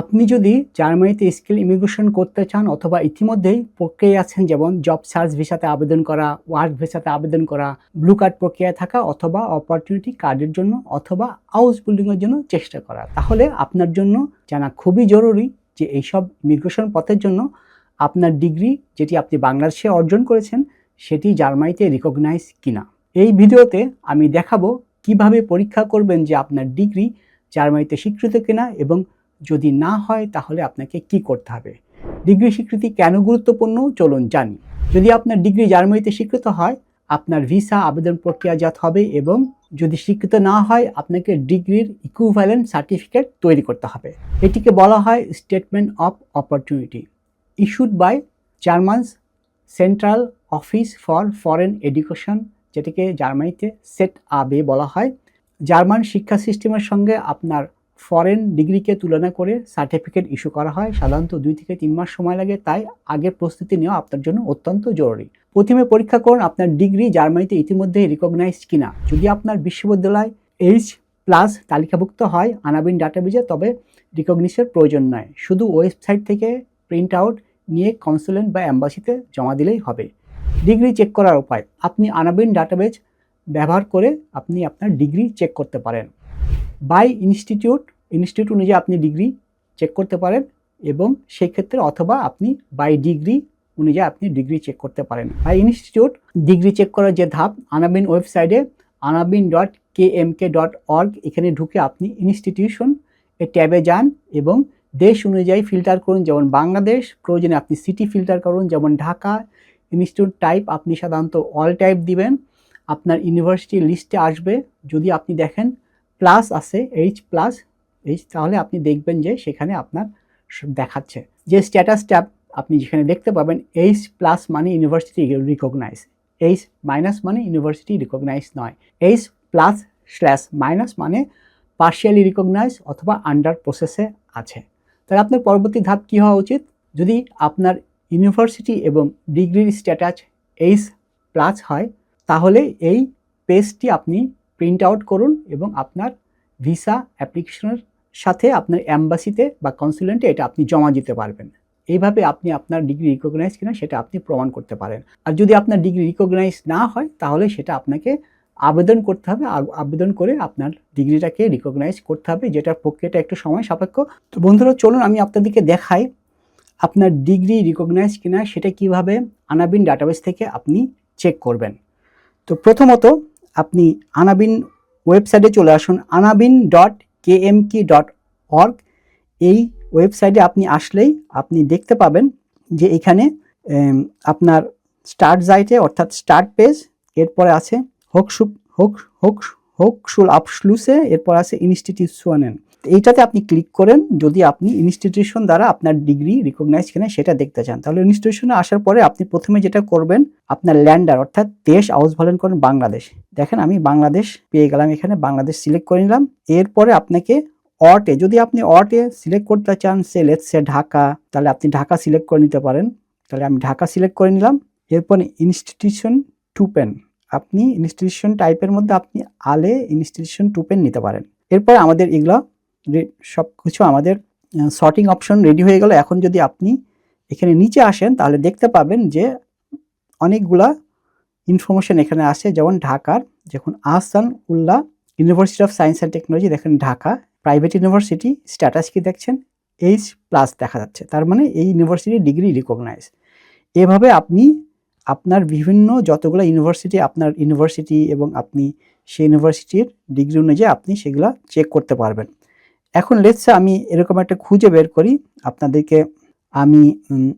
আপনি যদি জার্মানিতে স্কিল ইমিগ্রেশন করতে চান অথবা ইতিমধ্যেই প্রক্রিয়ায় আছেন, যেমন জব সার্চ ভিসাতে আবেদন করা, ওয়ার্ক ভিসাতে আবেদন করা, ব্লু কার্ড প্রক্রিয়ায় থাকা অথবা অপরচুনিটি কার্ডের জন্য অথবা হাউস বিল্ডিংয়ের জন্য চেষ্টা করা, তাহলে আপনার জন্য জানা খুবই জরুরি যে এইসব ইমিগ্রেশন পথের জন্য আপনার ডিগ্রি যেটি আপনি বাংলাদেশে অর্জন করেছেন, সেটি জার্মানিতে রিকগনাইজ কিনা। এই ভিডিওতে আমি দেখাবো কীভাবে পরীক্ষা করবেন যে আপনার ডিগ্রি জার্মানিতে স্বীকৃত কিনা এবং যদি না হয়, তাহলে আপনাকে কি করতে হবে? ডিগ্রি স্বীকৃতি কেন গুরুত্বপূর্ণ? চলুন জানি। যদি আপনার ডিগ্রি জার্মানিতে স্বীকৃত হয়, আপনার ভিসা আবেদন প্রক্রিয়াজাত হবে এবং যদি স্বীকৃত না হয়, আপনাকে ডিগ্রির ইকুইভ্যালেন্ট সার্টিফিকেট তৈরি করতে হবে। এটিকে বলা হয় statement of opportunity issued by Germans central office for foreign education যেটাকে জার্মানিতে সেট আবে বলা হয়। জার্মান শিক্ষা সিস্টেমের সঙ্গে আপনার ফরেন ডিগ্রিকে তুলনা করে সার্টিফিকেট ইস্যু করা হয়। সাধারণত দুই থেকে তিন মাস সময় লাগে, তাই আগে প্রস্তুতি নেওয়া আপনার জন্য অত্যন্ত জরুরি। প্রথমে পরীক্ষা করুন আপনার ডিগ্রি জার্মানিতে ইতিমধ্যেই রিকগনাইজড কিনা। যদি আপনার বিশ্ববিদ্যালয় এইচ প্লাস তালিকাভুক্ত হয়, আনাবিন ডাটাবেজে তবে রিকগনিশনের প্রয়োজন নয়। শুধু ওয়েবসাইট থেকে প্রিন্ট আউট নিয়ে কনসুলেন্ট বা অ্যাম্বাসিতে জমা দিলেই হবে। ডিগ্রি চেক করার উপায়, আপনি আনাবিন ডাটাবেজ ব্যবহার করে আপনি আপনার ডিগ্রি চেক করতে পারেন। বাই ইনস্টিটিউট ইনস্টিটিউট অনুযায়ী আপনি ডিগ্রি চেক করতে পারেন এবং সেই ক্ষেত্রে অথবা আপনি বাই ডিগ্রি অনুযায়ী আপনি ডিগ্রি চেক করতে পারেন। বাই ইনস্টিটিউট ডিগ্রি চেক করার যে ধাপ আনাবিন ওয়েবসাইটে anabin dot K M K dot org এখানে ঢুকে আপনি ইনস্টিটিউশন এ ট্যাবে যান এবং দেশ অনুযায়ী ফিল্টার করুন, যেমন বাংলাদেশ। প্রয়োজনে আপনি সিটি ফিল্টার করুন, যেমন ঢাকা। ইনস্টিটিউট টাইপ আপনি সাধারণত অল টাইপ দিবেন। আপনার ইউনিভার্সিটি লিস্টে আসবে। যদি আপনি দেখেন প্লাস আছে এইচ প্লাস এইচ তাহলে আপনি দেখবেন যে সেখানে আপনার দেখাচ্ছে। যে স্ট্যাটাস ট্যাব আপনি যেখানে দেখতে পাবেন এইচ প্লাস মানে ইউনিভার্সিটি রিকগনাইজ এইচ মাইনাস মানে ইউনিভার্সিটি রিকগনাইজ নয়। এইচ প্লাস স্ল্যাশ মাইনাস মানে পার্শিয়ালি রিকগনাইজ অথবা আন্ডার প্রসেসে আছে। তাহলে আপনার পরবর্তী ধাপ কী হওয়া উচিত? যদি আপনার ইউনিভার্সিটি এবং ডিগ্রির স্ট্যাটাস এইচ প্লাস হয়, তাহলে এই পেজটি আপনি প্রিন্ট আউট করুন এবং আপনার ভিসা অ্যাপ্লিকেশনের সাথে আপনার অ্যাম্বাসিতে বা কনসুলেন্টে এটা আপনি জমা দিতে পারবেন। এইভাবে আপনি আপনার ডিগ্রি রিকগনাইজ কিনা সেটা আপনি প্রমাণ করতে পারেন। আর যদি আপনার ডিগ্রি রিকগনাইজ না হয়, তাহলে সেটা আপনাকে আবেদন করতে হবে। আবেদন করে আপনার ডিগ্রিটাকে রিকগনাইজ করতে হবে, যেটার প্রক্রিয়াটা একটু সময় সাপেক্ষ। তো বন্ধুরা, চলুন আমি আপনাদেরকে দেখাই আপনার ডিগ্রি রিকগনাইজ কিনা, সেটা কীভাবে আনাবিন ডাটাবেস থেকে আপনি চেক করবেন। তো প্রথমত আপনি আনাবিন ওয়েবসাইটে চলে আসুন, anabin dot K M K dot org এই ওয়েবসাইটে আপনি আসলেই আপনি দেখতে পাবেন যে এখানে আপনার স্টার্ট সাইটে অর্থাৎ স্টার্ট পেজ এরপরে আছে হোকসুপ, হোক হোক হোকসুল আপসলুসে এরপর আছে ইনস্টিটিউশনেন এইটাতে আপনি ক্লিক করেন, যদি আপনি ইনস্টিটিউশন দ্বারা আপনার ডিগ্রি রিকগনাইজ কিনা সেটা দেখতে চান। তাহলে ইনস্টিটিউশনে আসার পরে আপনি প্রথমে যেটা করবেন, আপনার ল্যান্ডার অর্থাৎ দেশ আউস ভলেন করেন বাংলাদেশ। দেখেন আমি বাংলাদেশ পেয়ে গেলাম এখানে, বাংলাদেশ সিলেক্ট করে নিলাম। এরপরে আপনাকে অটে যদি আপনি অটে সিলেক্ট করতে চান সে লেটস সে ঢাকা, তাহলে আপনি ঢাকা সিলেক্ট করে নিতে পারেন। তাহলে আমি ঢাকা সিলেক্ট করে নিলাম। এরপরে ইনস্টিটিউশন টুপেন আপনি ইনস্টিটিউশন টাইপের মধ্যে আপনি আলে ইনস্টিটিউশন টুপেন নিতে পারেন। এরপরে আমাদের এগুলো সব কিছু আমাদের সর্টিং অপশন রেডি হয়ে গেল। এখন যদি আপনি এখানে নিচে আসেন, তাহলে দেখতে পাবেন যে অনেকগুলা ইনফরমেশন এখানে আসে। যেমন ঢাকার, যখন Ahsan Ullah university of science and technology দেখেন ঢাকা প্রাইভেট ইউনিভার্সিটি স্ট্যাটাস কি দেখছেন? এইচ প্লাস দেখা যাচ্ছে। তার মানে এই ইউনিভার্সিটি ডিগ্রি রিকগনাইজ এভাবে আপনি আপনার বিভিন্ন যতগুলো ইউনিভার্সিটি আপনার ইউনিভার্সিটি এবং আপনি সেই ইউনিভার্সিটির ডিগ্রি অনুযায়ী আপনি সেগুলো চেক করতে পারবেন। এখন লেটসে আমি এরকম একটা খুঁজে বের করি আপনাদেরকে আমি উম,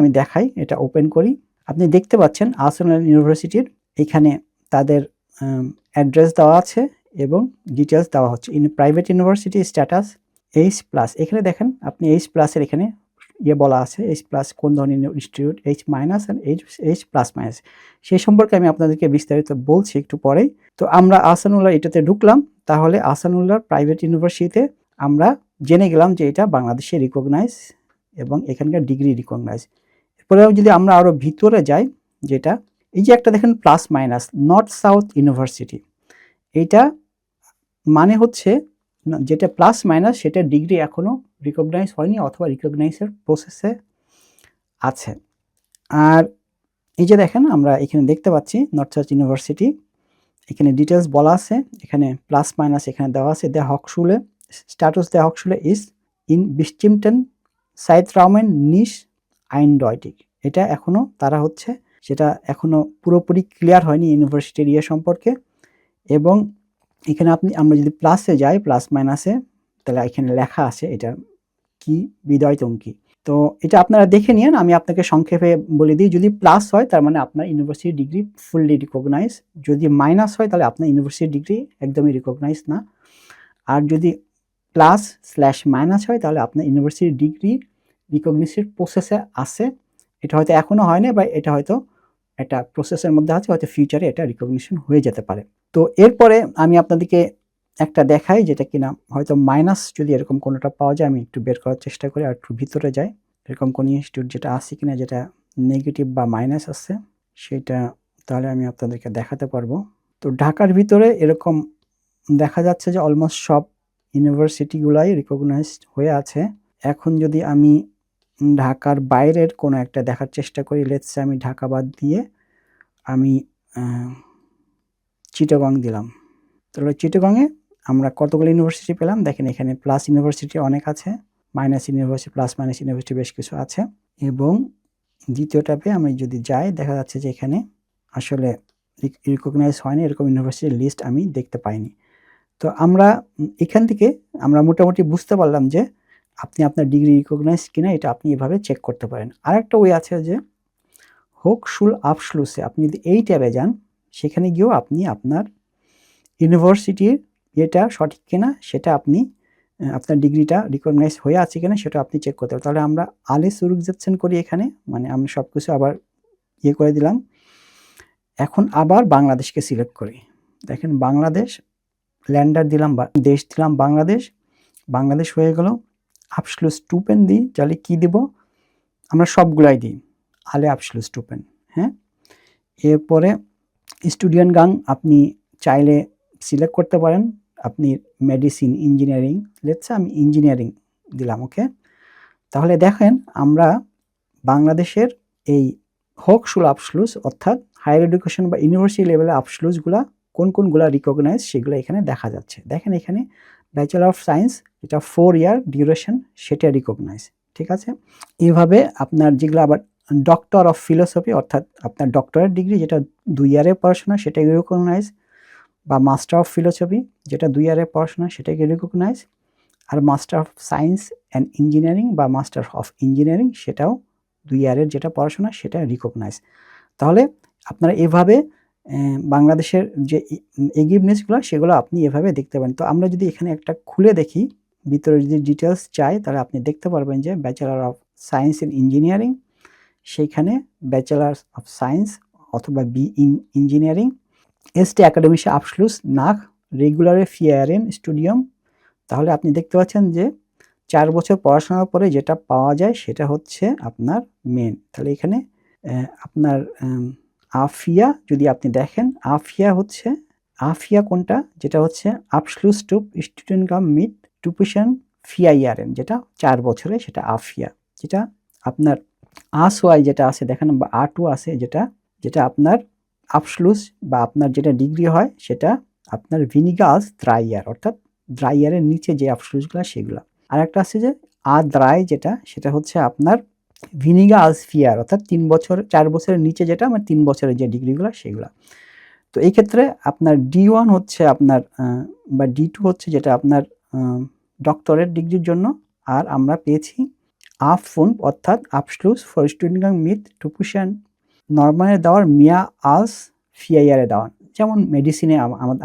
আমি দেখাই এটা ওপেন করি। আপনি দেখতে পাচ্ছেন আহসানুল্লাহ ইউনিভার্সিটির এখানে তাদের অ্যাড্রেস দেওয়া আছে এবং ডিটেলস দেওয়া হচ্ছে। In private university status H plus এখানে দেখেন আপনি এইচ প্লাসের এখানে ইয়ে বলা আছে এইচ প্লাস কোন ধরনের institute H minus and H H plus minus সেই সম্পর্কে আমি আপনাদেরকে বিস্তারিত বলছি একটু পরেই। তো আমরা আসানুল্লাহ এটাতে ঢুকলাম। তাহলে আহসানুল্লাহর প্রাইভেট ইউনিভার্সিটিতে আমরা জেনে গেলাম যে এটা বাংলাদেশে রিকগনাইজ এবং এখানকার ডিগ্রি রিকগনাইজ এরপরেও যদি আমরা আরও ভিতরে যাই, যেটা এই যে একটা দেখেন plus minus north south university এইটা মানে হচ্ছে যেটা প্লাস মাইনাস সেটা ডিগ্রি এখনও রিকগনাইজ হয়নি অথবা রিকগনাইজের প্রসেসে আছে। আর এই যে দেখেন, আমরা এখানে দেখতে পাচ্ছি নর্থ সাউথ ইউনিভার্সিটি এখানে ডিটেলস বলা আছে, এখানে প্লাস মাইনাস এখানে দেওয়া আছে। দ্য হকশুলে স্ট্যাটাস দ্য হকশুলে ইজ ইন বিস্টিমটেন সাইথরাউমেন নিশ আইনডয়টিক এটা এখনও তারা হচ্ছে, সেটা এখনও পুরোপুরি ক্লিয়ার হয়নি ইউনিভার্সিটির ইয়ে সম্পর্কে। এবং এখানে আপনি, আমরা যদি প্লাসে যাই প্লাস মাইনাসে তাহলে এখানে লেখা আছে এটা কি বিদয়তম কি তো এটা আপনারা দেখে নিন আমি আপনাকে সংক্ষেপে বলে দিই, যদি প্লাস হয়, তার মানে আপনার ইউনিভার্সিটি ডিগ্রি ফুললি রিকগনাইজ যদি মাইনাস হয়, তাহলে আপনার ইউনিভার্সিটি ডিগ্রি একদমই রিকগনাইজ না। আর যদি প্লাস স্ল্যাশ মাইনাস হয়, তাহলে আপনার ইউনিভার্সিটি ডিগ্রি রিকগনিশন প্রসেসে আছে। এটা হয়তো এখনও হয় না বা এটা হয়তো একটা প্রসেসের মধ্যে আছে, হয়তো ফিউচারে এটা রিকগনিশন হয়ে যেতে পারে। তো এরপরে আমি আপনাদেরকে একটা দেখাই যেটা কিনা হয়তো মাইনাস যদি এরকম কোনোটা পাওয়া যায়, আমি একটু বের করার চেষ্টা করি আর একটু ভিতরে যাই। এরকম কোনো ইনস্টিটিউট যেটা আছে কিনা যেটা নেগেটিভ বা মাইনাস আছে, সেটা তাহলে আমি আপনাদেরকে দেখাতে পারব। তো ঢাকার ভিতরে এরকম দেখা যাচ্ছে যে অলমোস্ট সব ইউনিভার্সিটিগুলাই রিকগনাইজড হয়ে আছে। এখন যদি আমি ঢাকার বাইরের কোনো একটা দেখার চেষ্টা করি। লেটসে আমি ঢাকা বাদ দিয়ে আমি চিটাগং দিলাম। তাহলে চিটাগংয়ে আমরা কতগুলো ইউনিভার্সিটি পেলাম? দেখেন এখানে প্লাস ইউনিভার্সিটি অনেক আছে minus university plus minus university বেশ কিছু আছে। এবং দ্বিতীয় ট্যাবে আমি যদি যাই, দেখা যাচ্ছে যে এখানে আসলে রিকগনাইজ হয়নি, এরকম ইউনিভার্সিটির লিস্ট আমি দেখতে পাইনি। তো আমরা এখান থেকে আমরা মোটামুটি বুঝতে পারলাম যে আপনি আপনার ডিগ্রি রিকগনাইজ কিনা এটা আপনি এভাবে চেক করতে পারেন। আরেকটা ওয়ে আছে যে, হোক শুল আপসলুসে আপনি যদি এই ট্যাবে যান, সেখানে গিয়েও আপনি আপনার ইউনিভার্সিটির এটা সঠিক কিনা, সেটা আপনি আপনার ডিগ্রিটা রিকগনাইজ হয়ে আছে কিনা সেটা আপনি চেক করতে পারেন। তাহলে আমরা আলে যাচ্ছেন করি এখানে মানে আমরা সব কিছু আবার ইয়ে করে দিলাম। এখন আবার বাংলাদেশকে সিলেক্ট করি। দেখেন বাংলাদেশ, ল্যান্ডার দিলাম বা দেশ দিলাম বাংলাদেশ বাংলাদেশ হয়ে গেল। আপসলুস টুপেন দিই তাহলে কী দিব? আমরা সবগুলাই দিই, আলে আপসলুস টুপেন হ্যাঁ? এরপরে স্টুডিয়ান গাং আপনি চাইলে সিলেক্ট করতে পারেন, আপনি মেডিসিন ইঞ্জিনিয়ারিং লেটসে আমি ইঞ্জিনিয়ারিং দিলাম ওকে তাহলে দেখেন আমরা বাংলাদেশের এই হোক শুল আপসলুস অর্থাৎ হায়ার এডুকেশন বা ইউনিভার্সিটি লেভেলের আপসলুসগুলা কোন কোনগুলা রিকগনাইজ সেগুলো এখানে দেখা যাচ্ছে। দেখেন এখানে ব্যাচেলার অফ সায়েন্স এটা ফোর ইয়ার ডিউরেশন সেটা রিকগনাইজ ঠিক আছে? এইভাবে আপনার যেগুলো আবার ডক্টর অফ ফিলোসফি অর্থাৎ আপনার ডক্টরের ডিগ্রি যেটা দুই ইয়ারের পড়াশোনা, সেটাকে রিকগনাইজ বা মাস্টার অফ ফিলোসফি যেটা দুই ইয়ারের পড়াশোনা, সেটাকে recognise R master of science and engineering বা মাস্টার অফ ইঞ্জিনিয়ারিং সেটাও দুই ইয়ারের যেটা পড়াশোনা, সেটা রিকগনাইজ তাহলে আপনারা এভাবে বাংলাদেশের যে এগিভনেসগুলো সেগুলো আপনি এভাবে দেখতে পারেন। তো আমরা যদি এখানে একটা খুলে দেখি, ভিতরে যদি ডিটেলস চাই, তাহলে আপনি দেখতে পারবেন যে bachelor of science in engineering সেইখানে ব্যাচেলার অফ সায়েন্স অথবা বি ইন ইঞ্জিনিয়ারিং এসটি একাডেমিসে আপসলুস নাক রেগুলারে ফিয়ারেন স্টুডিয়াম তাহলে আপনি দেখতে পাচ্ছেন যে চার বছর পড়াশোনার পরে যেটা পাওয়া যায়, সেটা হচ্ছে আপনার মেন তাহলে এখানে আপনার আফিয়া, যদি আপনি দেখেন, আফিয়া হচ্ছে, আফিয়া কোনটা? যেটা হচ্ছে আপসলুস টুপ স্টুডেন্ট কাম মিট, টুপিশন, ফিআইআরএন, যেটা চার বছরে সেটা আফিয়া। যেটা আপনার আসওয়াই যেটা আছে, দেখেন, বা আ টু আছে, যেটা যেটা আপনার আপসলুস বা আপনার যেটা ডিগ্রি হয়, সেটা আপনার ভিনিগাস দ্রাইয়ার অর্থাৎ দ্রাইয়ারের নিচে যে আপসলুসগুলো সেগুলো। আর একটা আছে যে আ দ্রাই যেটা, সেটা হচ্ছে আপনার ভিনিগা ফিয়ার, অর্থাৎ তিন বছর, চার বছরের নিচে যেটা আমার তিন বছরের যে ডিগ্রিগুলো, সেগুলো। তো এই ক্ষেত্রে আপনার ডি ওয়ান হচ্ছে আপনার বা ডি টু হচ্ছে যেটা আপনার ডক্টরেট ডিগ্রির জন্য। আর আমরা পেয়েছি আফ ফোন অর্থাৎ আপসলুস ফর স্টুডেন্ট মিথ টুপুশান নর্মালে দেওয়ার মিয়া আলস ফিআইআরে দেওয়ার যেমন মেডিসিনে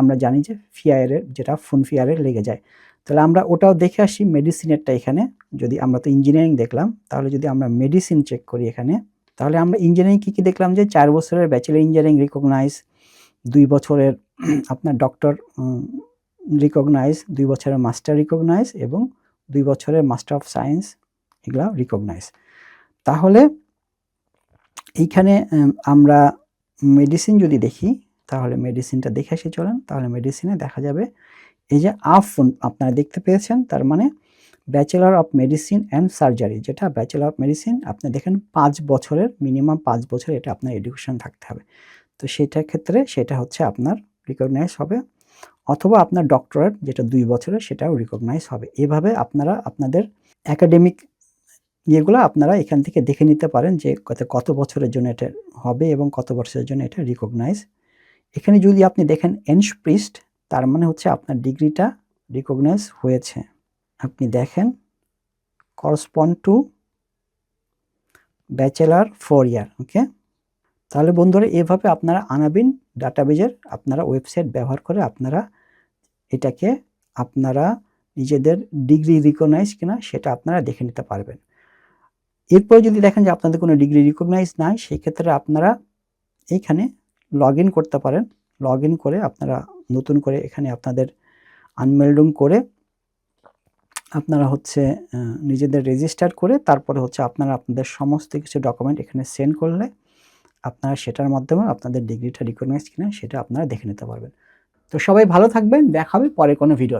আমরা জানি যে ফিআইআরের যেটা ফোন ফিয়ারে লেগে যায়। তাহলে আমরা ওটাও দেখে আসি মেডিসিনেরটা এখানে। যদি আমরা তো ইঞ্জিনিয়ারিং দেখলাম, তাহলে যদি আমরা মেডিসিন চেক করি এখানে, তাহলে আমরা ইঞ্জিনিয়ারিং কী কী দেখলাম যে চার বছরের ব্যাচেলার ইঞ্জিনিয়ারিং রিকগনাইজ দুই বছরের আপনার ডক্টর রিকগনাইজ দুই বছরের মাস্টার রিকগনাইজ এবং দুই বছরের মাস্টার অফ সায়েন্স এগুলা রিকগনাইজ তাহলে এইখানে আমরা মেডিসিন যদি দেখি তাহলে মেডিসিনটা দেখে আসি, চলেন। তাহলে মেডিসিনে দেখা যাবে, এই যে আফ আপনারা দেখতে পেয়েছেন, তার মানে bachelor of medicine and surgery যেটা ব্যাচেলর অফ মেডিসিন আপনি দেখেন পাঁচ বছরের মিনিমাম পাঁচ বছর এটা আপনার এডুকেশন থাকতে হবে। তো সেটার ক্ষেত্রে সেটা হচ্ছে আপনার রিকগনাইজ হবে, অথবা আপনার ডক্টরেট যেটা দুই বছরের, সেটাও রিকগনাইজ হবে। এভাবে আপনারা আপনাদের একাডেমিক ইয়েগুলো আপনারা এখান থেকে দেখে নিতে পারেন যে কত বছরের জন্য এটা হবে এবং কত বছরের জন্য এটা রিকগনাইজ এখানে যদি আপনি দেখেন এনস প্রিস্ট তার মানে হচ্ছে আপনার ডিগ্রিটা রিকগনাইজ হয়েছে। আপনি দেখেন correspond to bachelor four year okay তাহলে বন্ধুরা, এভাবে আপনারা আনাবিন ডাটাবেজের আপনারা ওয়েবসাইট ব্যবহার করে আপনারা এটাকে আপনারা নিজেদের ডিগ্রি রিকগনাইজ কিনা সেটা আপনারা দেখে নিতে পারবেন। এরপরে যদি দেখেন যে আপনাদের কোনো ডিগ্রি রিকগনাইজ নাই, সেক্ষেত্রে আপনারা এইখানে লগ করতে পারেন। লগ করে আপনারা নতুন করে এখানে আপনাদের আনমেল্ডিং করে আপনারা হচ্ছে নিজেদের রেজিস্টার করে তারপরে হচ্ছে আপনারা আপনাদের সমস্ত কিছু ডকুমেন্ট এখানে সেন্ড করলে আপনারা সেটার মাধ্যমে আপনাদের ডিগ্রিটা রিকগনাইজ কিনা সেটা আপনারা দেখে নিতে পারবেন। তো সবাই ভালো থাকবেন। দেখাবে পরে কোনো ভিডিও